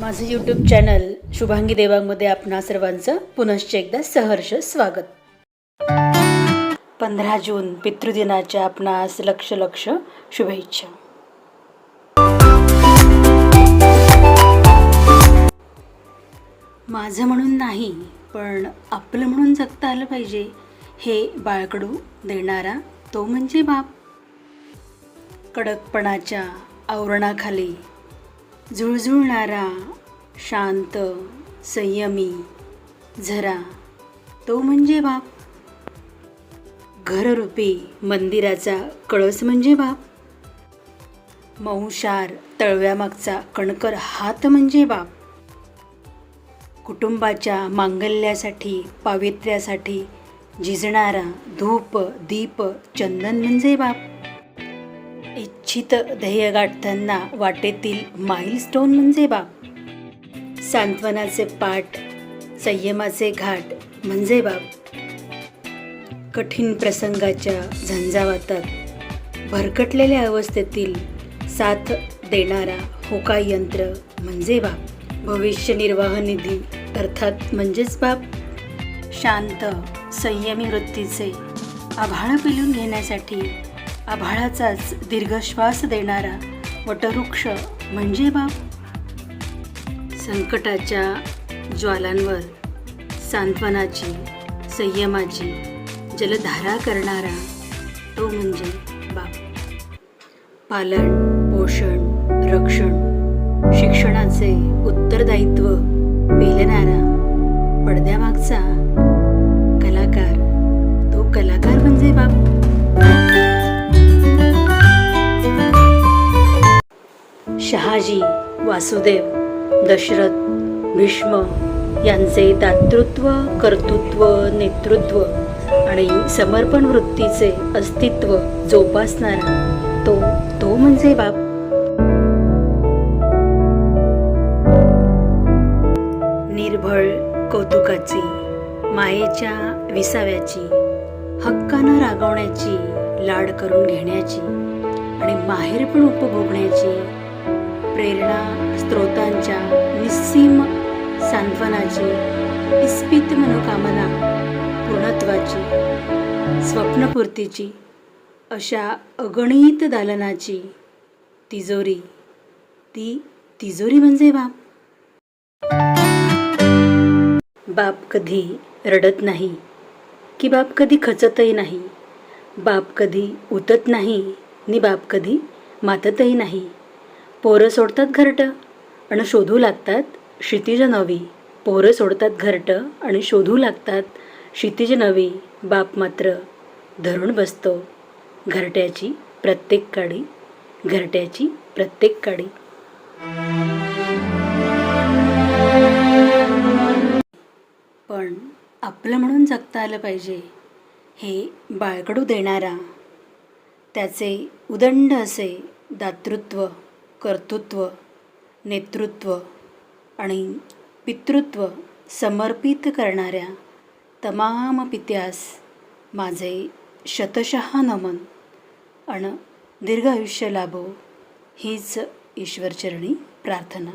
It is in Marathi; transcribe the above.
माझं यूट्यूब चॅनल शुभांगी देवांमध्ये आपणा सर्वांचं पुनश्च एकदा सहर्ष स्वागत. पंधरा जून पितृदिनाच्या आपणास लक्ष लक्ष शुभेच्छा. माझं म्हणून नाही पण आपलं म्हणून जगता आलं पाहिजे हे बाळकडू देणारा तो म्हणजे बाप. कडकपणाच्या आवरणाखाली जुळजुळणारा शांत संयमी झरा. तो म्हणजे बाप. घररूपी मंदिराचा कळस म्हणजे बाप. मौशार तळव्यामागचा कणकर हात म्हणजे बाप. कुटुंबाच्या मांगल्यासाठी पावित्र्यासाठी झिजणारा धूप दीप चंदन म्हणजे बाप. इच्छित ध्येय गाठताना वाटेतील माइलस्टोन म्हणजे बाप सांत्वनाचे पाठ संयमाचे घाट म्हणजे बाप कठीण प्रसंगाच्या झंझावातात भरकटलेल्या अवस्थेतील साथ देणारा होका यंत्र म्हणजे बाप भविष्य निर्वाह निधी अर्थात म्हणजेच बाप शांत संयमी वृत्तीचे आभाळ पिलून घेण्यासाठी आभाळाचाच दीर्घश्वास देणारा वटवृक्ष म्हणजे बाप? संकटाच्या ज्वालांवर सांत्वनाची संयमाची जलधारा करणारा तो म्हणजे बाप. पालन पोषण रक्षण शिक्षणाचे उत्तरदायित्व पेलणारा शहाजी वासुदेव दशरथ भीष्म यांचे दातृत्व कर्तृत्व नेतृत्व आणि समर्पण वृत्तीचे अस्तित्व जोपासणारा तो तो म्हणजे बाप. निर्भळ कौतुकाची मायेच्या विसाव्याची हक्कानं रागवण्याची लाड करून घेण्याची आणि माहेरपण उपभोगण्याची प्रेरणा स्त्रोतांच्या निस्सीम सांत्वनाची इस्पित मनोकामना पूर्णत्वाची स्वप्नपूर्तीची अशा अगणित दालनाची तिजोरी. ती तिजोरी म्हणजे बाप. बाप कधी रडत नाही की बाप कधी खचतही नाही बाप कधी उतत नाही नि बाप कधी माततही नाही. पोरं सोडतात घरटं आणि शोधू लागतात क्षितिज नवी. पोरं सोडतात घरटं आणि शोधू लागतात क्षितिज नवी. बाप मात्र धरून बसतो घरट्याची प्रत्येक काडी घरट्याची प्रत्येक काडी. पण आपलं म्हणून जगता आलं पाहिजे हे बाळकडू देणारा त्याचे उदंड असे दातृत्व. कर्तृत्व नेतृत्व आणि पितृत्व समर्पित करणाऱ्या तमाम पित्यास माझे शतशः नमन. आणि दीर्घ आयुष्य लाभो हीच ईश्वरचरणी प्रार्थना.